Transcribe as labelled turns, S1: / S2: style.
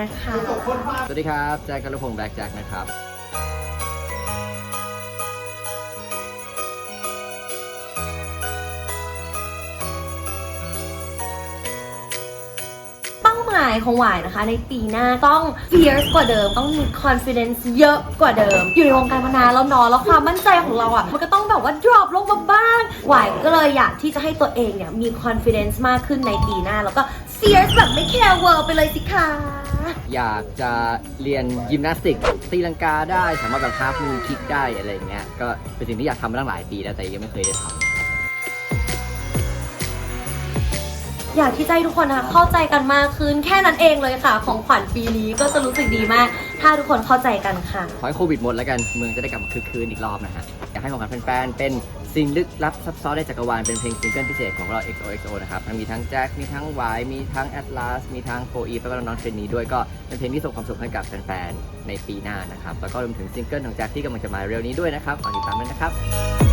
S1: นะคะ
S2: สวัสดีครับ แจ็คกัลพงศ์แบล็กแจ็คนะครับ
S1: เป้าหมายของหวายนะคะ ในปีหน้าต้อง fierce กว่าเดิม ต้องมี confidence เยอะกว่าเดิม อยู่ในวงการมานานแล้วเนอะแล้วความมั่นใจของเราอะ่ะ มันก็ต้องแบบว่า drop ลงมาบ้าง หวายก็เลยอยากที่จะให้ตัวเองเนี่ยมี confidence มากขึ้นในปีหน้า แล้วก็ fierce แบบไม่ care world ไปเลยสิคะ
S2: อยากจะเรียนยิมนาสติกตีลังกาได้สามารถแบบฮาร์ฟมูนคิกได้อะไรอย่างเงี้ยก็เป็นสิ่งที่อยากทำมาตั้งหลายปีแล้วแต่ยังไม่เคยได้ทำ
S1: อยากที่จะให้ทุกคนนะคะเข้าใจกันมากขึ้นแค่นั้นเองเลยค่ะ ของขวัญปีนี้ก็จะรู้สึกดีมาก ถ้าทุกคนเข้าใจกันค่ะ
S2: ขอให้โควิดหมดแล้วกันเมืองจะได้กลับมาคึกคืนอีกรอบนะฮะอยากให้ของขวัญแฟนๆเป็น สิ่งลึกลับซับซ้อนในจักรวาลเป็นเพลงซิงเกิลพิเศษของเรา XOXO นะครับมันมีทั้งแจ็ค มีทั้งไวมีทั้งแอตลาส มีทั้งโฟอีแล้วก็น้องๆเทรนนี้ด้วยก็เป็นเพลงที่ส่งความสุขให้กับแฟนๆ ในปีหน้านะครับ แล้วก็รวมถึงซิงเกิลของแจ็คที่กำลังจะมาเร็วนี้ด้วยนะครับฝากติดตามด้วยนะครับ